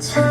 참